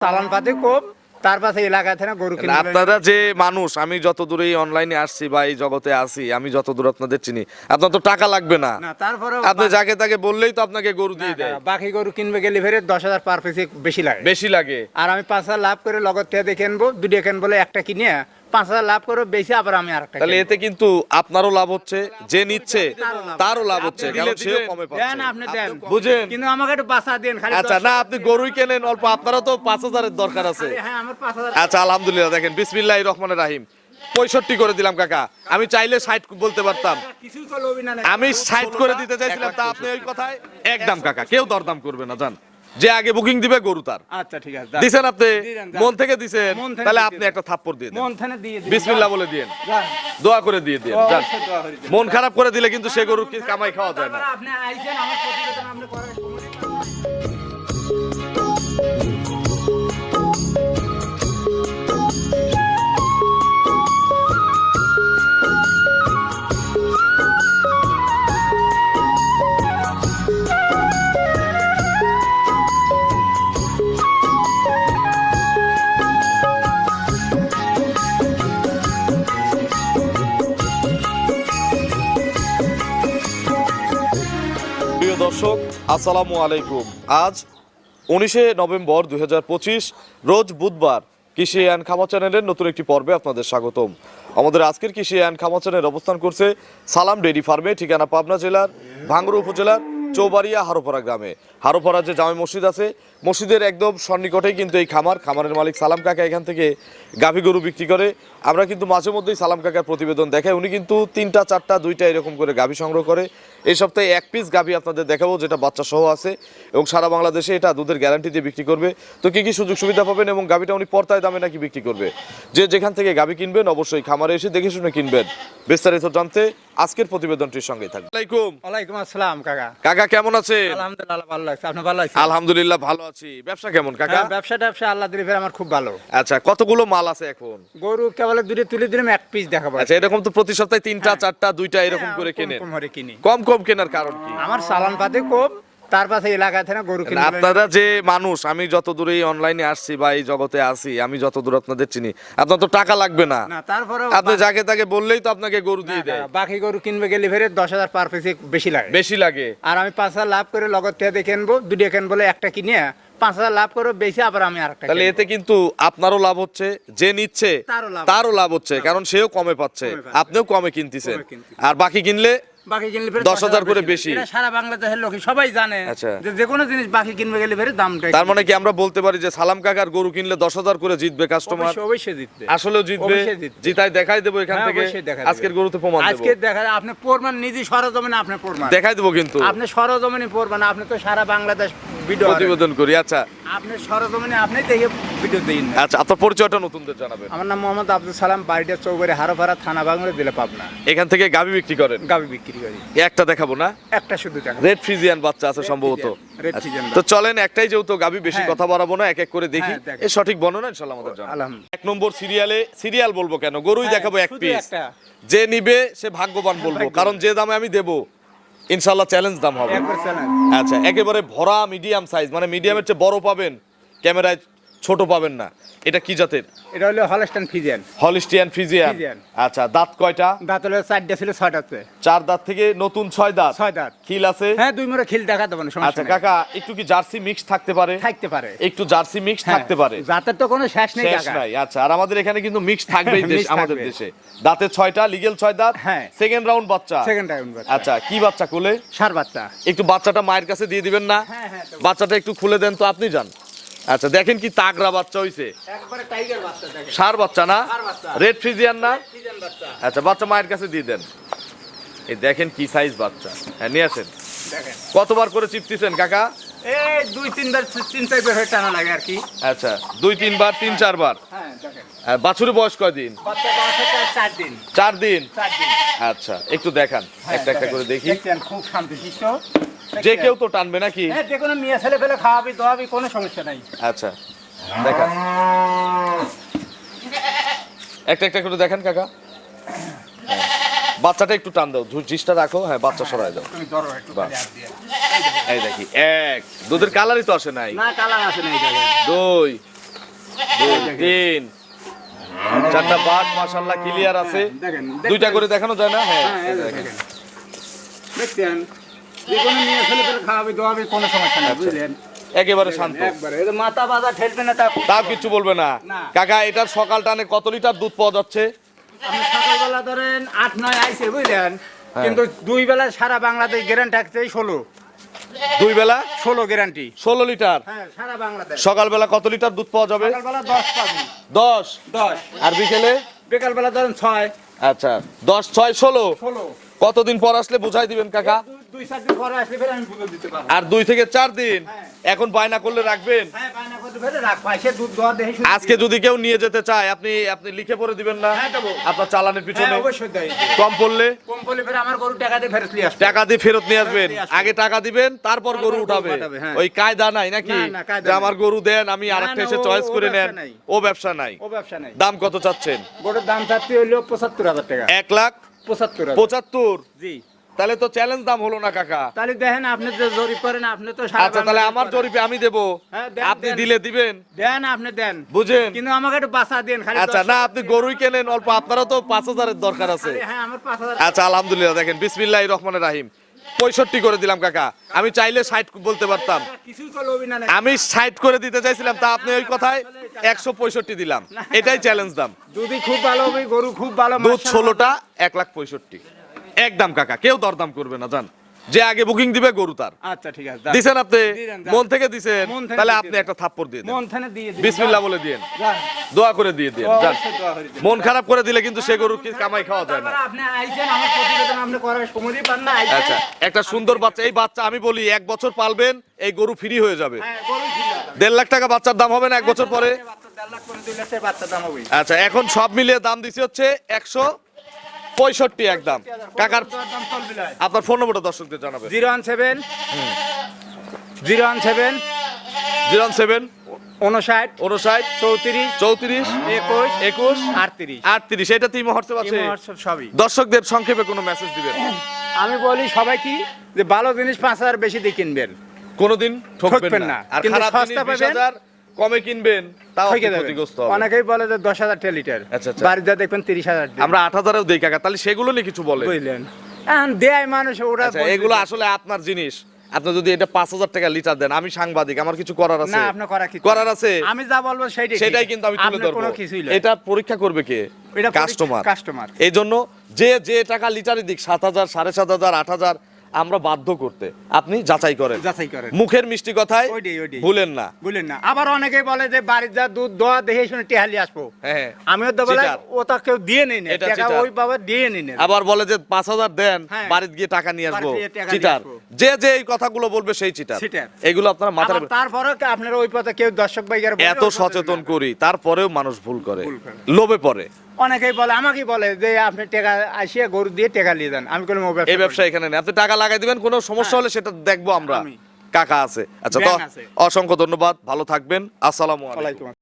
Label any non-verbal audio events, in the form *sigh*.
চালান পাতি কম তার পাশে এলাকা থেকে গরু কিনে আপনারা যে মানুষ আমি যত দূরে অনলাইনে আসছি বা এই জগতে আসি আমি যত দূর আপনাদের চিনি আপনার তো টাকা লাগবে না। তারপরে আপনি যাকে তাকে বললেই তো আপনাকে গরু দিয়ে দেয়। বাকি গরু কিনবে গেলে ফেরে দশ হাজার পার পিসে বেশি লাগে। বেশি লাগে। আর আমি পাঁচ হাজার লাভ করে লগত থেকে দেখে আনব দুটো কেন বলে একটা কিনে পাঁচ হাজার লাভ করে বেশি আবার আমি তাহলে এতে কিন্তু আপনারও লাভ হচ্ছে যে নিচ্ছে তারও লাভ হচ্ছে। আপনি কারণ সেও দিবেন। কমে দেন আপনি দেন। বুঝেন। কিন্তু আমাকে একটু বাঁচা দেন খালি আচ্ছা না আপনি গরুই কেনেন অল্প আপনারও তো পাঁচ হাজারের দরকার আছে। হ্যাঁ আচ্ছা আলহামদুলিল্লাহ দেখেন বিসমিল্লাহ রহমানের রাহিম। পঁয়ষট্টি করে দিলাম কাকা। আমি চাইলে ষাট বলতে পারতাম। আমি ষাট করে দিতে চাইছিলাম তা আপনি ওই কথায় একদম কাকা কেউ দরদাম করবে না জান। যে আগে বুকিং দিবে গরু তার। আচ্ছা ঠিক আছে। দিছেন আপনি? মন থেকে দিছেন? তাহলে আপনি একটা থাপ্পড় দিয়ে দেন। মন দিয়ে দিন বিসমিল্লাহ বলে দিয়েন। দোয়া করে দিয়ে দিন। মন খারাপ করে দিলে কিন্তু সে গরু কি কামাই খাওয়া যায় না। আপনি আইছেন আমার প্রতিবেদন আপনি করার দর্শক, আসসালামু আলাইকুম। আজ উনিশে নভেম্বর দু হাজার পঁচিশ, রোজ বুধবার কৃষি অ্যান্ড খামা চ্যানেলের নতুন একটি পর্বে আপনাদের স্বাগতম। আমাদের আজকের কৃষি অ্যান্ড খামা চ্যানেল অবস্থান করছে সালাম ডেইরি ফার্মে, ঠিকানা পাবনা জেলার, ভাঙ্গুর উপজেলার চৌবাড়িয়া হারোপাড়া গ্রামে। হারোপাড়া যে জামে মসজিদ আছে মসজিদের একদম সন্নিকটেই কিন্তু এই খামার। খামারের মালিক সালাম কাকা এখান থেকে গাভী গরু বিক্রি করে। আমরা কিন্তু মাঝে মধ্যেই সালাম কাকার প্রতিবেদন দেখাই। উনি কিন্তু তিনটা চারটা দুইটা এরকম করে গাভী সংগ্রহ করে। এই সপ্তাহে এক পিস গাভী আপনাদের দেখাবো যেটা বাচ্চা সহ আছে এবং সারা বাংলাদেশে এটা দুধের গ্যারান্টি দিয়ে বিক্রি করবে। তো কি কি সুযোগ সুবিধা পাবেন এবং গাভীটা উনি পর্তায় দামে নাকি বিক্রি করবে? যে যেখান থেকে গাভী কিনবেন অবশ্যই খামারে এসে দেখে শুনে কিনবেন। বিস্তারিত জানতে আজকের প্রতিবেদনটির সঙ্গে থাকবে আলাইকুম ওয়ালাইকুম আসসালাম কাকা। কাকা কেমন আছে আলহামদুলিল্লাহ ভালো লাগছে আপনি ভালো লাগছে আলহামদুলিল্লাহ ভালো আছি। ব্যবসা কেমন কাকা? ব্যবসা ব্যবসা ট্যাবসা আল্লাহ দিলে আমার খুব ভালো। আচ্ছা কতগুলো মাল আছে এখন? গরু কেবল দুটো তুলে দিলাম এক পিস দেখাবো। আচ্ছা এরকম তো প্রতি সপ্তাহে তিনটা চারটা দুইটা এরকম হ্যাঁ, করে কেনেন? কম হারে কিনি। কম কম কেনার কারণ কি? আমার সালান পাতে কম তার পাশে এলাকা থেকে গরু কিনে আপনারা যে মানুষ আমি যত দূরে অনলাইনে আসছি বা এই জগতে আসি আমি যত দূর আপনাদের চিনি আপনার তো টাকা লাগবে না। তারপরে আপনি যাকে তাকে বললেই তো আপনাকে গরু দিয়ে দেয়। বাকি গরু কিনবে গেলে ফেরে দশ হাজার পার পিসে বেশি লাগে। বেশি লাগে। আর আমি পাঁচ হাজার লাভ করে লগত থেকে আনব দুটো কেন বলে একটা কিনে পাঁচ হাজার লাভ করে বেশি আবার আমি আর তাহলে এতে কিন্তু আপনারও লাভ হচ্ছে যে নিচ্ছে তারও লাভ হচ্ছে কারণ সেও কমে পাচ্ছে। আপনিও কমে কিনতেছেন। আর বাকি কিনলে বাকি কিনলে ফের 10,000 করে বেশি। এটা সারা বাংলাদেশের লোক সবাই জানে। যে যে কোনো জিনিস বাকি কিনবে গেলে ফেরে দামটা তার মানে কি আমরা বলতে পারি যে সালাম কাকার গরু কিনলে দশ হাজার করে জিতবে কাস্টমার অবশ্যই জিতবে। আসলেও জিতবে? জিতাই দেখাই দেবো এখান থেকে। অবশ্যই দেখাই দেবে। আজকের গরুতে প্রমাণ দেবো। আজকে দেখা যায় আপনি প্রমাণ নিজে সরজমিনে আপনি প্রমাণ। দেখাই দেবো কিন্তু। আপনি সরজমিনে প্রমাণ আপনি তো সারা বাংলাদেশ প্রতিবেদন করি আচ্ছা। আপনি সরজমিনে আপনি দেখে ভিডিও দিন। আচ্ছা আপনার পরিচয়টা নতুনদের জানাবেন। আমার নাম মোহাম্মদ আব্দুল সালাম বাড়িটা চৌবাড়ি হারোপাড়া থানা বাংলা দিলে পাবনা। এখান থেকে গাবি বিক্রি করেন? গাবি বিক্রি করি। একটা দেখাবো না? একটা শুধু টাকা রেড ফ্রিজিয়ান বাচ্চা আছে সম্ভবত। আচ্ছা, তো চলেন একটাই যেহেতু গাবি বেশি হ্যাঁ। কথা বাড়াবো না এক এক করে দেখি। হ্যাঁ। এর সঠিক বর্ণনা? ইনশাল্লাহ আমাদের জানাবেন এক নম্বর সিরিয়ালে সিরিয়াল বলব কেন? গরুই হ্যাঁ, দেখাবো এক পিস যে নিবে সে ভাগ্যবান বলব। কারণ যে দামে আমি দেবো। ইনশাল্লাহ চ্যালেঞ্জ দাম হবে। আচ্ছা একেবারে ভরা মিডিয়াম সাইজ মানে মিডিয়ামের চেয়ে বড় পাবেন ক্যামেরায় ছোট পাবেন না। এটা কি জাতের? এটা হলো Holstein Friesian Holstein Friesian Friesian. আচ্ছা দাঁত কয়টা? দাঁত হলো চারটা ছিল ছয়টাতে চার দাঁত থেকে নতুন ছয় দাঁত? ছয় দাঁত। খিল আছে? হ্যাঁ দুই মোড়ে খিল দেখা দেবো না আচ্ছা সমস্যা নেই। কাকা একটু কি জার্সি মিক্স থাকতে পারে? থাকতে পারে। একটু জার্সি মিক্স হ্যাঁ, থাকতে পারে। জাতের তো কোনো শেষ নেই শেষ কাকা। নাই আচ্ছা আর আমাদের এখানে কিন্তু মিক্স *laughs* থাকবেই দেশ Mix আমাদের থাকবে। দেশে। দাঁতে ছয়টা লিগেল ছয় দাঁত? হ্যাঁ। সেকেন্ড রাউন্ড বাচ্চা। সেকেন্ড টাইম আচ্ছা কি বাচ্চা কোলে? সার বাচ্চা। একটু বাচ্চাটা মায়ের কাছে দিয়ে দিবেন না? হ্যাঁ, হ্যাঁ। বাচ্চাটা একটু খুলে দেন তো আপনি যান। আচ্ছা দেখেন কি তাগরা বাচ্চা হইছে। একবারে টাইগার বাচ্চা দেখেন। সার বাচ্চা না। রেড ফ্রিজিয়ান না? আচ্ছা বাচ্চা মায়ের কাছে দিয়ে দেন। এই দেখেন কি সাইজ বাচ্চা। হ্যাঁ নিয়ে আসেন। দেখেন। কতবার করে চিপতেছেন কাকা? এই দুই তিনবার তিন টাইপের হয়ে টানা লাগে আর কি। আচ্ছা দুই তিনবার তিন চারবার? হ্যাঁ দেখেন। আর বাছুরের বয়স কয়দিন? বাচ্চা বয়স হচ্ছে চার দিন। চার দিন? আচ্ছা একটু দেখান। হ্যাঁ, একটা একটা করে দেখি। খুব শান্তিশিষ্ট যে কেউ তো টানবে নাকি? হ্যাঁ যে কোনো মেয়ে ছেলে ফেলে খাওয়াবি দাওয়াবি কোনো সমস্যা নাই। আচ্ছা দেখান একটা একটা করে দেখেন কাকা। হ্যাঁ। বাচ্চাটা একটু টান দাও জিসটা রাখো হ্যাঁ বাচ্চা সরাই দাও। এই দেখি এক। দুধের কালারই তো আসে নাই। দুই। দুই তিন। চারটা বাট মাশাল্লাহ ক্লিয়ার আছে। দুইটা করে দেখানো যায় না? হ্যাঁ হ্যাঁ, দেখেন। দেখছেন যে ছেলে পেলে খাওয়াবে দোয়াবে কোনো সমস্যা। নেই বুঝলেন? একেবারে শান্ত। একবারে এই মাথা বাজা ঠেলবে না তা কিছু বলবে না। কাকা এটার সকাল টানে কত লিটার দুধ পাওয়া যাচ্ছে? আপনি সকালবেলা ধরেন আট নয় আইসে বুঝলেন? হ্যাঁ। কিন্তু দুই বেলা সারা বাংলাদেশ গ্যারান্টি ষোলো। দুই বেলা? ষোলো গ্যারান্টি ষোলো লিটার? হ্যাঁ সারা বাংলাদেশ। সকালবেলা কত লিটার দুধ পাওয়া যাবে? দশ দশ? আর বিকেলে? বিকালবেলা ধরেন ছয়। আচ্ছা দশ ছয় ষোলো? ষোলো। কতদিন পর আসলে বুঝাই দিবেন কাকা? আর দুই থেকে চার দিন? হ্যাঁ। এখন বায়না করলে রাখবেন? হ্যাঁ আজকে যদি কেউ নিয়ে যেতে চায় আপনি আপনি লিখে পরে দিবেন না? হ্যাঁ, আপনার চালানের পিছনে? কম পড়লে? টাকা দিয়ে ফেরত নিয়ে আসবেন। আগে টাকা দিবেন তারপর গরু উঠাবে। ওই কায়দা নাই নাকি? যে আমার গরু দেন আমি না, আরেকটা না, এসে চয়েস করে নেন। ও ব্যবসা নাই। ও ব্যবসা নেই। দাম কত চাচ্ছেন? গরুর দাম চাচ্ছি হইল পঁচাত্তর হাজার টাকা। এক লাখ পঁচাত্তর পঁচাত্তর? জি। তাহলে তো চ্যালেঞ্জ দাম হলো না কাকা। তাহলে দেখেন আপনি যে জরিপ করেন আপনি তো আচ্ছা তাহলে আমার জরিপে আমি দেবো। হ্যাঁ, আপনি দিলে দিবেন। দেন আপনি দেন। বুঝেন? কিন্তু আমাকে একটু বাসা দেন খালি আচ্ছা না আপনি গরুই কেনেন অল্প আপনারও তো পাঁচ হাজারের দরকার আছে। হ্যাঁ আমার পাঁচ হাজার। আচ্ছা আলহামদুলিল্লাহ দেখেন বিসমিল্লাহ রহমানের রাহিম। পঁয়ষট্টি করে দিলাম কাকা। আমি চাইলে ষাট বলতে পারতাম। অভিনয় আমি ষাট করে দিতে চাইছিলাম তা আপনি ওই কথায় একশো পঁয়ষট্টি দিলাম। এটাই চ্যালেঞ্জ দাম। দুধই খুব ভালো হবে গরু খুব ভালো দুধ। ষোলোটা এক লাখ পঁয়ষট্টি। একদম কাকা কেউ দরদাম করবে না জান। যে আগে বুকিং দিবে গরু তার। আচ্ছা ঠিক আছে দিছেন আপনি? মন থেকে দিছেন? তাহলে আপনি একটা থাপ্পড় দিয়ে দেন। মন থানে দিয়ে দিন বিসমিল্লাহ বলে দিয়েন। দোয়া করে দিয়ে দিন দিন। মন খারাপ করে দিলে কিন্তু সে গরু কি কামাই খাওয়া যায় না। আপনি আইছেন আমার প্রতিবেদন আপনি করার সময়ই পান না আচ্ছা একটা সুন্দর বাচ্চা এই বাচ্চা আমি বলি এক বছর পালবেন এই গরু ফ্রি হয়ে যাবে। হ্যাঁ না। দেড় লাখ টাকা বাচ্চার দাম হবে না এক বছর পরে। আচ্ছা এখন সব মিলিয়ে দাম দিছি হচ্ছে একশো পঁয়ষট্টি একদম। কাকার। আপনার ফোন নম্বরটা দর্শকদের জানাবেন। Zero one seven. Zero one seven. Zero one seven. উনষাট উনষাট চৌত্রিশ। চৌত্রিশ। একুশ। একুশ। আটত্রিশ। আটত্রিশ। এটা তিন হোয়াটসঅ্যাপ আছে। সবই। দর্শকদের সংক্ষেপে কোনো মেসেজ দিবেন? আমি বলি সবাই কি? যে ভালো জিনিস পাঁচ হাজার বেশি দিয়ে কিনবেন। কোনোদিন ঠকবেন না। আর খারাপ জিনিস বিশ। হাজার কমে কিনবেন তাও। ক্ষতিগ্রস্ত। অনেকেই বলে যে দশ হাজার লিটার। আচ্ছা, আচ্ছা। বাড়িতে দেখবেন তিরিশ হাজার আমরা আট হাজারেও দিই কাকা তাহলে সেগুলো নিয়ে কিছু বলে বুঝলেন। এখন দেয় মানুষ ওরা আচ্ছা এগুলো আসলে আপনার জিনিস। আপনি যদি এটা পাঁচ হাজার টাকা লিটার দেন আমি সাংবাদিক আমার কিছু করার আছে। করার আছে? আমি যা বলব সেইটাই ঠিক। সেটাই কিন্তু আমি তুলে ধরবো। এটা পরীক্ষা করবে কে? কাস্টমার কাস্টমার এই জন্য যে যে টাকা লিটারে দিক সাত হাজার সাড়ে সাত হাজার আট হাজার আমরা বাধ্য করতে। আপনি যাচাই করেন। যাচাই করেন। মুখের মিষ্টি কথায়। ভুলেন না। বুঝলেন না। আবার অনেকেই বলে যে বাড়ির যা দুধ দোয়া দেখে শুনে টেহালি আসব। হ্যাঁ আমিও তো বলে চিটার। ও তো কেউ দিয়ে নেই না টাকা ওই বাবা দিয়ে নেই না আবার বলে যে পাঁচ হাজার দেন হ্যাঁ। বাড়িতে গিয়ে টাকা নিয়ে আসব। চিটার। যে যে এই কথাগুলো বলবে সেই চিটার। এগুলো আপনারা মাথায় তারপরে আপনারা ওই পথে কেউ দর্শক ভাইয়ার এত সচেতন করি তারপরেও মানুষ ভুল করে। ভুল করে। লোভে পড়ে। অনেকেই বলে আমাকেই বলে যে আপনি টাকা আসিয়ে গরু দিয়ে টাকা নিয়ে যান। আমি কোনো এই ব্যবসা এখানে নেই। আপনি টাকা লাগাই দিবেন কোনো সমস্যা হলে সেটা দেখব আমরা। কাকা আছে। আচ্ছা তো অসংখ্য ধন্যবাদ। ভালো থাকবেন। আসসালামু আলাইকুম।